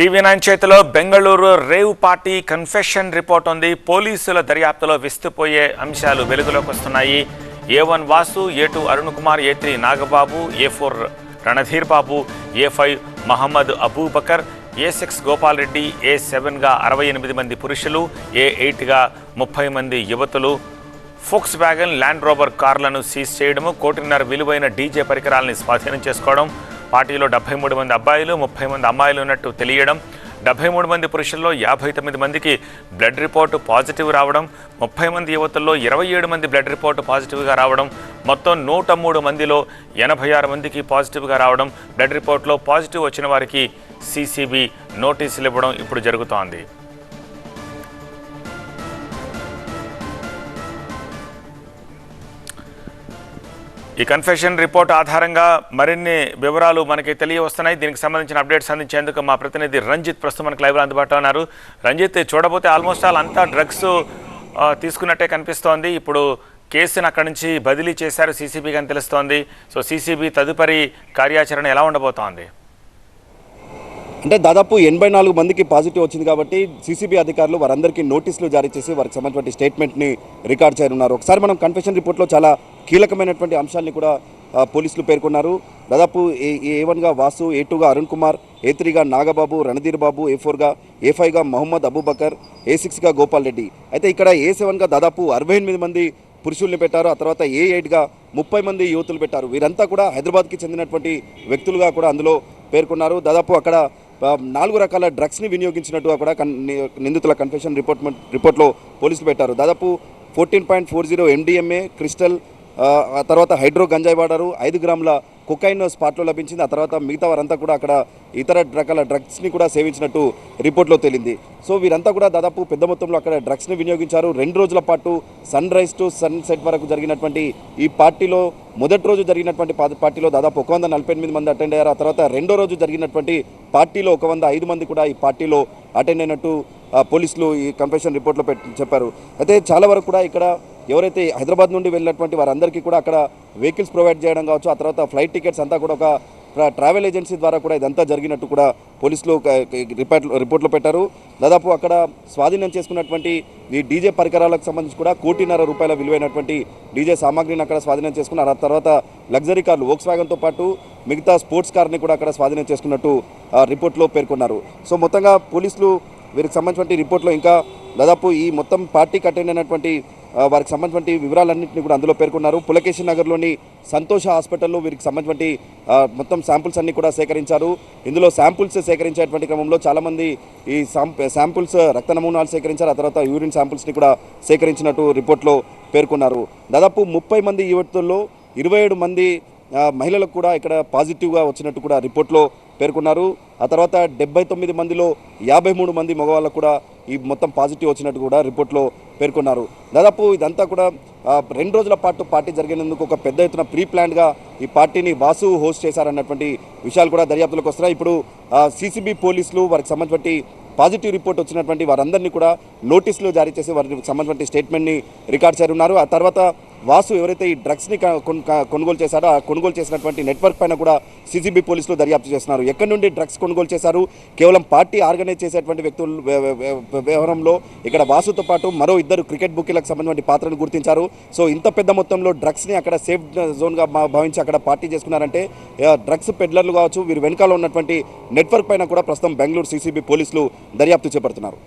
TV nine చేతిలో Bengaluru rave party confession report ఉంది. పోలీసుల దర్యాప్తులో విస్తుపోయే అంశాలు వెలుగులోకి వస్తున్నాయి. A one Vasu A two Arun Kumar A three Nagababu A four Randhir Babu A five Mohammed Abubakar A six Gopal Reddy A సెవెన్గా అరవై ఎనిమిది మంది పురుషులు ఏ ఎయిట్గా ముప్పై మంది యువతులు. ఫోక్స్ వ్యాగన్ ల్యాండ్ రోవర్ కార్లను సీజ్ చేయడము కోటిన్నర విలువైన డీజే పరికరాలని స్వాధీనం చేసుకోవడం పార్టీలో డెబ్బై మూడు మంది అబ్బాయిలు ముప్పై మంది అమ్మాయిలు ఉన్నట్టు తెలియడం డెబ్బై మూడు మంది పురుషుల్లో యాభై తొమ్మిది మందికి బ్లడ్ రిపోర్టు పాజిటివ్ రావడం ముప్పై మంది యువతుల్లో ఇరవై ఏడు మంది బ్లడ్ రిపోర్టు పాజిటివ్గా రావడం మొత్తం నూట మూడు మందిలో ఎనభై ఆరు మందికి పాజిటివ్గా రావడం బ్లడ్ రిపోర్ట్లో పాజిటివ్ వచ్చిన వారికి సీసీబీ నోటీసులు ఇవ్వడం ఇప్పుడు జరుగుతోంది. ఈ కన్ఫెషన్ రిపోర్ట్ ఆధారంగా మరిన్ని వివరాలు మనకి తెలియవస్తున్నాయి. దీనికి సంబంధించిన అప్డేట్స్ అందించేందుకు మా ప్రతినిధి రంజిత్ ప్రస్తుతం మనకు లైవ్లో అందుబాటులో ఉన్నారు. రంజిత్ చూడబోతే ఆల్మోస్ట్ ఆల్ అంతా డ్రగ్స్ తీసుకున్నట్టే కనిపిస్తోంది. ఇప్పుడు కేసును అక్కడి నుంచి బదిలీ చేశారు సీసీబీకి అని తెలుస్తోంది. సో సీసీబీ తదుపరి కార్యాచరణ ఎలా ఉండబోతోంది? అంటే దాదాపు ఎనభై నాలుగు మందికి పాజిటివ్ వచ్చింది కాబట్టి సీసీబీ అధికారులు వారందరికీ నోటీసులు జారీ చేసి వారికి సంబంధించిన స్టేట్మెంట్ని రికార్డ్ చేయనున్నారు. ఒకసారి మనం కన్ఫెషన్ రిపోర్ట్లో చాలా కీలకమైనటువంటి అంశాన్ని కూడా పోలీసులు పేర్కొన్నారు. దాదాపు ఏ ఏ వన్గా వాసు ఏ టూగా అరుణ్ కుమార్ ఏ త్రీగా నాగబాబు రణధీర్ బాబు ఏ ఫోర్గా ఏ ఫైవ్గా మహమ్మద్ అబూబకర్ ఏ సిక్స్గా గోపాల్ రెడ్డి. అయితే ఇక్కడ ఏ సెవెన్గా దాదాపు అరవై ఎనిమిది మంది పురుషుల్ని పెట్టారు ఆ తర్వాత ఏ ఎయిట్గా ముప్పై మంది యువతులు పెట్టారు. వీరంతా కూడా హైదరాబాద్కి చెందినటువంటి వ్యక్తులుగా కూడా అందులో పేర్కొన్నారు. దాదాపు అక్కడ నాలుగు రకాల డ్రగ్స్ని వినియోగించినట్టుగా కూడా నిందితుల కన్ఫెషన్ రిపోర్ట్ రిపోర్ట్లో పోలీసులు పెట్టారు. దాదాపు fourteen point four zero MDMA crystal ఆ తర్వాత హైడ్రో గంజాయి వాడారు ఐదు గ్రాముల కుకైన్ స్పాట్లో లభించింది. ఆ తర్వాత మిగతా వారంతా కూడా అక్కడ ఇతర రకాల డ్రగ్స్ని కూడా సేవించినట్టు రిపోర్ట్లో తేలింది. సో వీరంతా కూడా దాదాపు పెద్ద మొత్తంలో అక్కడ డ్రగ్స్ని వినియోగించారు. రెండు రోజుల పాటు sunrise to sunset వరకు జరిగినటువంటి ఈ పార్టీలో మొదటి రోజు జరిగినటువంటి పార్టీలో దాదాపు ఒక వంద నలభై ఎనిమిది మంది అటెండ్ అయ్యారు. ఆ తర్వాత రెండో రోజు జరిగినటువంటి పార్టీలో ఒక వంద ఐదు మంది కూడా ఈ పార్టీలో అటెండ్ అయినట్టు పోలీసులు ఈ కన్ఫెషన్ రిపోర్ట్లో పెట్టి చెప్పారు. అయితే చాలా వరకు కూడా ఇక్కడ ఎవరైతే హైదరాబాద్ నుండి వెళ్ళినటువంటి వారందరికీ కూడా అక్కడ వెహికల్స్ ప్రొవైడ్ చేయడం కావచ్చు ఆ తర్వాత ఫ్లైట్ టికెట్స్ అంతా కూడా ఒక ట్రావెల్ ఏజెన్సీ ద్వారా కూడా ఇదంతా జరిగినట్టు కూడా పోలీసులు ఒక- రిపోర్ట్ రిపోర్ట్లో పెట్టారు. దాదాపు అక్కడ స్వాధీనం చేసుకున్నటువంటి ఈ డీజే పరికరాలకు సంబంధించి కూడా కోటిన్నర రూపాయల విలువైనటువంటి డీజే సామాగ్రిని అక్కడ స్వాధీనం చేసుకున్నారు. ఆ తర్వాత లగ్జరీ కార్లు వోక్స్ వ్యాగన్తో పాటు మిగతా స్పోర్ట్స్ కార్ని కూడా అక్కడ స్వాధీనం చేసుకున్నట్టు ఆ రిపోర్ట్లో పేర్కొన్నారు. సో మొత్తంగా పోలీసులు వీరికి సంబంధించిన రిపోర్ట్లో ఇంకా దాదాపు ఈ మొత్తం పార్టీకి అటెండ్ అయినటువంటి వారికి సంబంధించిన వివరాలన్నింటినీ కూడా అందులో పేర్కొన్నారు. పులకేశి నగర్లోని సంతోష హాస్పిటల్లో వీరికి సంబంధించిన మొత్తం శాంపుల్స్ అన్ని కూడా సేకరించారు. ఇందులో శాంపుల్స్ సేకరించేటువంటి క్రమంలో చాలామంది ఈ శాంపుల్స్ రక్త నమూనాలు సేకరించారు. ఆ తర్వాత యూరిన్ శాంపుల్స్ని కూడా సేకరించినట్టు రిపోర్ట్లో పేర్కొన్నారు. దాదాపు ముప్పై మంది యువతుల్లో ఇరవై ఏడు మంది మహిళలకు కూడా ఇక్కడ పాజిటివ్గా వచ్చినట్టు కూడా రిపోర్ట్లో పేర్కొన్నారు. ఆ తర్వాత డెబ్బై తొమ్మిది మందిలో యాభై మూడు మంది మగవాళ్ళకు కూడా ఈ మొత్తం పాజిటివ్ వచ్చినట్టు కూడా రిపోర్ట్లో పేర్కొన్నారు. దాదాపు ఇదంతా కూడా రెండు రోజుల పాటు పార్టీ జరిగినందుకు ఒక పెద్ద ఎత్తున ప్రీ ప్లాన్గా ఈ పార్టీని వాసు హోస్ట్ చేశారన్నటువంటి విషయాలు కూడా దర్యాప్తులకు వస్తున్నాయి. ఇప్పుడు సీసీబీ పోలీసులు వారికి సంబంధించి పాజిటివ్ రిపోర్ట్ వచ్చినటువంటి వారందరినీ కూడా నోటీసులు జారీ చేసి వారికి సంబంధించిన స్టేట్మెంట్ని రికార్డ్ చేయనున్నారు ఆ తర్వాత వాసు ఎవరైతే ఈ డ్రగ్స్ని కొనుగోలు చేశారో ఆ కొనుగోలు చేసినటువంటి నెట్వర్క్ పైన కూడా సీసీబీ పోలీసులు దర్యాప్తు చేస్తున్నారు. ఎక్కడి నుండి డ్రగ్స్ కొనుగోలు చేశారు? కేవలం పార్టీ ఆర్గనైజ్ చేసేటువంటి వ్యక్తుల వ్యవహారంలో ఇక్కడ వాసుతో పాటు మరో ఇద్దరు క్రికెట్ బుకీలకు సంబంధించిన పాత్రను గుర్తించారు. సో ఇంత పెద్ద మొత్తంలో డ్రగ్స్ని అక్కడ సేఫ్ జోన్గా భావించి అక్కడ పార్టీ చేసుకున్నారంటే డ్రగ్స్ పెడ్లర్లు కావచ్చు వీరు వెనకాల ఉన్నటువంటి నెట్వర్క్ పైన కూడా ప్రస్తుతం బెంగళూరు సీసీబీ పోలీసులు దర్యాప్తు చేపడుతున్నారు.